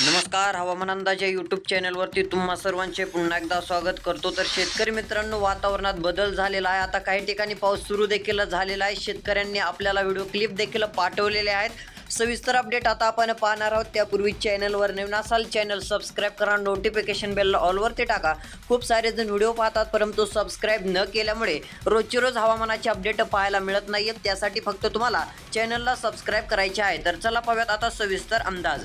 नमस्कार हवामान अंदाज या यूट्यूब चॅनलवरती तुम्हा सर्वांचे पुन्हा एकदा स्वागत करतो. तर शेतकरी मित्रांनो वातावरणात बदल झालेला आहे. आता काही ठिकाणी पाऊस सुरू देखील झालेला आहे. शेतकऱ्यांनी आपल्याला व्हिडिओ क्लिप देखील पाठवलेले आहेत. सविस्तर अपडेट आता आपण पाहणार आहोत. त्यापूर्वी चॅनलवर नवीन असाल चॅनल सबस्क्राईब करा. नोटिफिकेशन बेलला ऑलवरती टाका. खूप सारे जण व्हिडिओ पाहतात परंतु सबस्क्राईब न केल्यामुळे रोजची रोज हवामानाचे अपडेट पाहायला मिळत नाही आहेत त्यासाठी फक्त तुम्हाला चॅनलला सबस्क्राईब करायचे आहे. तर चला पाहूयात आता सविस्तर अंदाज.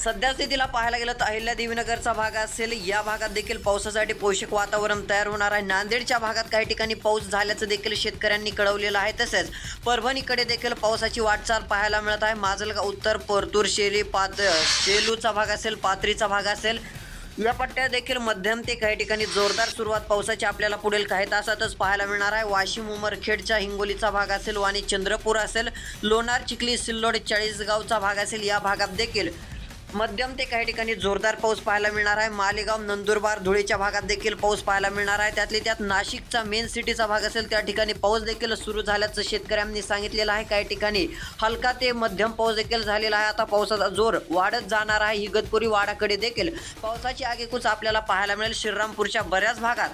सध्या स्थितीला पाहायला गेलं तर अहिल्या देवीनगरचा भाग असेल या भागात देखील पावसासाठी पोषक वातावरण तयार होणार आहे. नांदेडच्या भागात काही ठिकाणी पाऊस झाल्याचं देखील शेतकऱ्यांनी कळवलेलं आहे. तसेच परभणीकडे देखील पावसाची वाटचाल पाहायला मिळत आहे. माजलगाव उत्तर परतूर शेली पात शेलूचा भाग असेल पात्रीचा भाग असेल या पट्ट्यात देखील मध्यम ते काही ठिकाणी जोरदार सुरुवात पावसाची आपल्याला पुढील काही तासातच पाहायला मिळणार आहे. वाशिम उमरखेडच्या हिंगोलीचा भाग असेल वाणी चंद्रपूर असेल लोणार चिखली सिल्लोड चाळीसगावचा भाग असेल या भागात देखील मध्यम ते काही ठिकाणी जोरदार पाऊस पाहायला मिळणार आहे. मालेगाव नंदुरबार धुळेच्या भागात देखील पाऊस पाहायला मिळणार आहे. त्यातली त्यात नाशिकचा मेन सिटीचा भाग असेल त्या ठिकाणी पाऊस देखील सुरू झाल्याचं शेतकऱ्यांनी सांगितलेलं आहे. काही ठिकाणी हलका ते मध्यम पाऊस देखील झालेला आहे. आता पावसाचा जोर वाढत जाणार आहे. इगतपुरी वाडाकडे देखील पावसाची आगेकूच आपल्याला पाहायला मिळेल. श्रीरामपूरच्या बऱ्याच भागात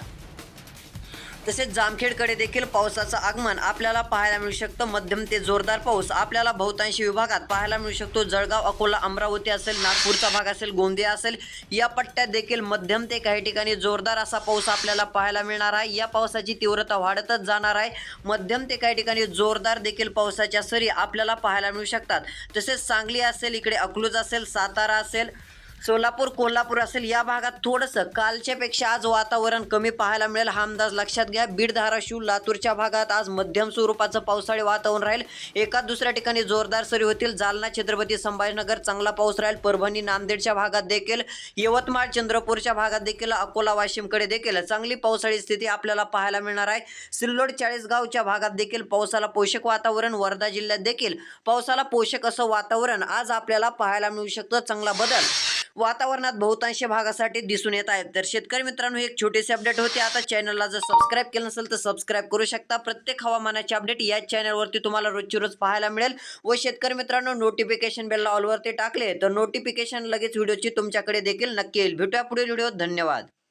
तसेच जामखेडकडे देखील पावसाचं आगमन आपल्याला पाहायला मिळू शकतं. मध्यम ते जोरदार पाऊस आपल्याला बहुतांशी विभागात पाहायला मिळू शकतो. जळगाव अकोला अमरावती असेल नागपूरचा भाग असेल गोंदिया असेल या पट्ट्यात देखील मध्यम ते काही ठिकाणी जोरदार असा पाऊस आपल्याला पाहायला मिळणार आहे. या पावसाची तीव्रता वाढतच जाणार आहे. मध्यम ते काही ठिकाणी जोरदार देखील पावसाच्या सरी आपल्याला पाहायला मिळू शकतात. तसेच सांगली असेल इकडे अकलूज असेल सातारा असेल सोलापूर कोल्हापूर असेल या भागात थोडंसं कालच्यापेक्षा आज वातावरण कमी पाहायला मिळेल. हा अंदाज लक्षात घ्या. बीड धाराशिव लातूरच्या भागात आज मध्यम स्वरूपाचं पावसाळी वातावरण राहील. एका दुसऱ्या ठिकाणी जोरदार सरी होतील. जालना छत्रपती संभाजीनगर चांगला पाऊस राहील. परभणी नांदेडच्या भागात देखील यवतमाळ चंद्रपूरच्या भागात देखील अकोला वाशिमकडे देखील चांगली पावसाळी स्थिती आपल्याला पाहायला मिळणार आहे. सिल्लोड चाळीसगावच्या भागात देखील पावसाला पोषक वातावरण वर्धा जिल्ह्यात देखील पावसाला पोषक असं वातावरण आज आपल्याला पाहायला मिळू शकतं. चांगला बदल वातावरणात बहुतांश भागासाठी दिसून येत आहेत. तर शेतकरी मित्रांनो एक छोटीशी अपडेट होती. आता चॅनलला जर सबस्क्राईब केलं नसेल तर सबस्क्राईब करू शकता. प्रत्येक हवामानाचे अपडेट या चॅनलवरती तुम्हाला रोजची रोज पाहायला मिळेल. व शेतकरी मित्रांनो नोटिफिकेशन बेलला ऑलवरती टाकले. तर नोटिफिकेशन लगेच व्हिडिओची तुमच्याकडे देखील नक्की येईल. भेटूया पुढील व्हिडिओ धन्यवाद.